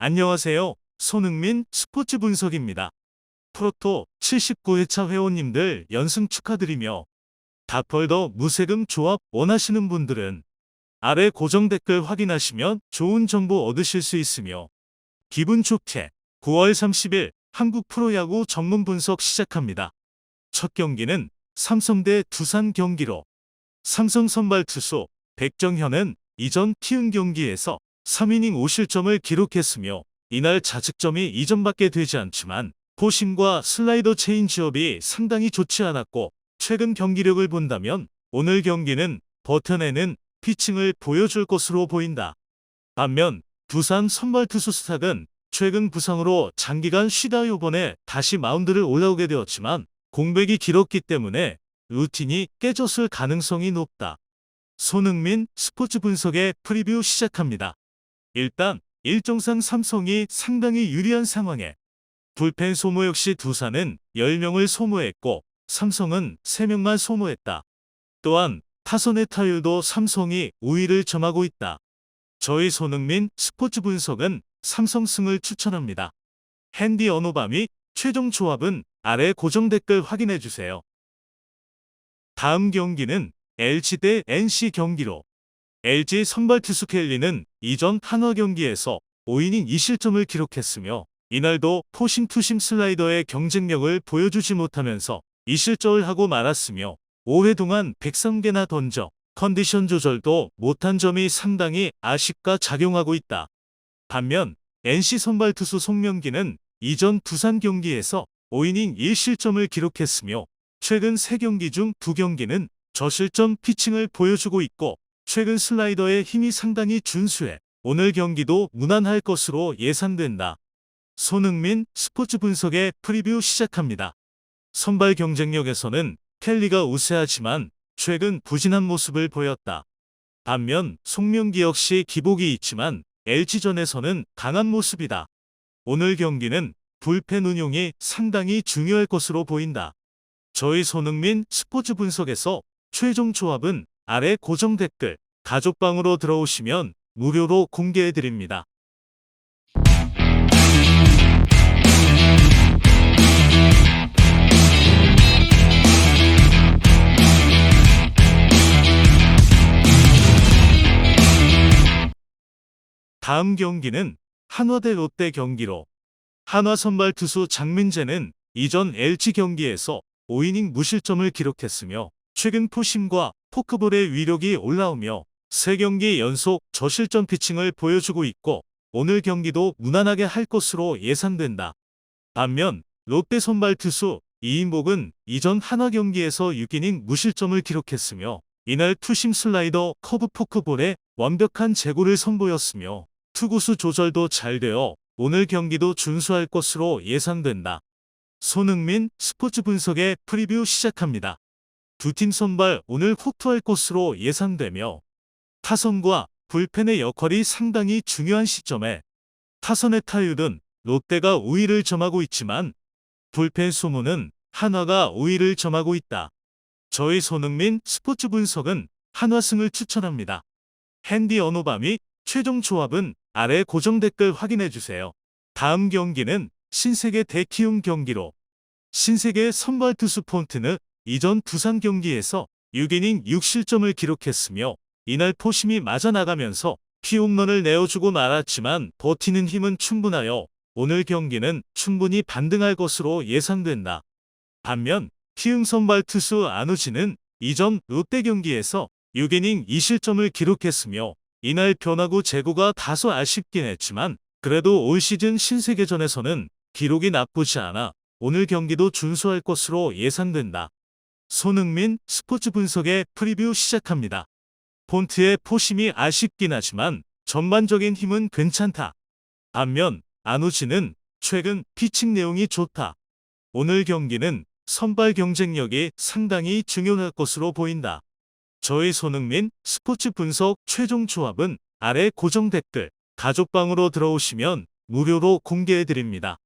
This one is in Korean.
안녕하세요. 손흥민 스포츠 분석입니다. 프로토 79회차 회원님들 연승 축하드리며 닥펄더 무세금 조합 원하시는 분들은 아래 고정 댓글 확인하시면 좋은 정보 얻으실 수 있으며 기분 좋게 9월 30일 한국 프로야구 전문 분석 시작합니다. 첫 경기는 삼성 대 두산 경기로 삼성 선발 투수 백정현은 이전 키운 경기에서 3이닝 5실점을 기록했으며 이날 자책점이 2점밖에 되지 않지만 포심과 슬라이더 체인지업이 상당히 좋지 않았고 최근 경기력을 본다면 오늘 경기는 버텨내는 피칭을 보여줄 것으로 보인다. 반면 두산 선발 투수 스탁은 최근 부상으로 장기간 쉬다 요번에 다시 마운드를 올라오게 되었지만 공백이 길었기 때문에 루틴이 깨졌을 가능성이 높다. 손흥민 스포츠 분석의 프리뷰 시작합니다. 일단 일정상 삼성이 상당히 유리한 상황에 불펜 소모 역시 두산은 10명을 소모했고 삼성은 3명만 소모했다. 또한 타선의 타율도 삼성이 우위를 점하고 있다. 저희 손흥민 스포츠 분석은 삼성승을 추천합니다. 핸디 언어밤이 최종 조합은 아래 고정 댓글 확인해 주세요. 다음 경기는 LG 대 NC 경기로 LG 선발 투수 켈리는 이전 한화 경기에서 5이닝 2실점을 기록했으며 이날도 포심 투심 슬라이더의 경쟁력을 보여주지 못하면서 2실점을 하고 말았으며 5회 동안 103개나 던져 컨디션 조절도 못한 점이 상당히 아쉽가 작용하고 있다. 반면 NC 선발 투수 송명기는 이전 두산 경기에서 5이닝 1실점을 기록했으며 최근 3경기 중 2경기는 저실점 피칭을 보여주고 있고 최근 슬라이더의 힘이 상당히 준수해 오늘 경기도 무난할 것으로 예상된다. 손흥민 스포츠 분석의 프리뷰 시작합니다. 선발 경쟁력에서는 켈리가 우세하지만 최근 부진한 모습을 보였다. 반면 송명기 역시 기복이 있지만 LG전에서는 강한 모습이다. 오늘 경기는 불펜 운용이 상당히 중요할 것으로 보인다. 저희 손흥민 스포츠 분석에서 최종 조합은 아래 고정 댓글 가족방으로 들어오시면 무료로 공개해 드립니다. 다음 경기는 한화 대 롯데 경기로 한화 선발 투수 장민재는 이전 LG 경기에서 5이닝 무실점을 기록했으며 최근 포심과 포크볼의 위력이 올라오며 3경기 연속 저실점 피칭을 보여주고 있고 오늘 경기도 무난하게 할 것으로 예상된다. 반면 롯데 선발 투수 이인복은 이전 한화 경기에서 6이닝 무실점을 기록했으며 이날 투심 슬라이더 커브 포크볼에 완벽한 제고를 선보였으며 투구수 조절도 잘 되어 오늘 경기도 준수할 것으로 예상된다. 손흥민 스포츠 분석의 프리뷰 시작합니다. 두 팀 선발 오늘 호투할 것으로 예상되며 타선과 불펜의 역할이 상당히 중요한 시점에 타선의 타율은 롯데가 우위를 점하고 있지만 불펜 소모는 한화가 우위를 점하고 있다. 저희 손흥민 스포츠 분석은 한화승을 추천합니다. 핸디 언어밤이 최종 조합은 아래 고정 댓글 확인해 주세요. 다음 경기는 신세계 대키움 경기로 신세계 선발 투수 폰트는 이전 두산 경기에서 6이닝 6실점을 기록했으며 이날 포심이 맞아나가면서 피홈런을 내어주고 말았지만 버티는 힘은 충분하여 오늘 경기는 충분히 반등할 것으로 예상된다. 반면 키움 선발 투수 안우진은 이전 롯데 경기에서 6이닝 2실점을 기록했으며 이날 변화구 제구가 다소 아쉽긴 했지만 그래도 올 시즌 신세계전에서는 기록이 나쁘지 않아 오늘 경기도 준수할 것으로 예상된다. 손흥민 스포츠 분석의 프리뷰 시작합니다. 폰트의 포심이 아쉽긴 하지만 전반적인 힘은 괜찮다. 반면 안우진은 최근 피칭 내용이 좋다. 오늘 경기는 선발 경쟁력이 상당히 중요할 것으로 보인다. 저희 손흥민 스포츠 분석 최종 조합은 아래 고정 댓글 가족방으로 들어오시면 무료로 공개해 드립니다.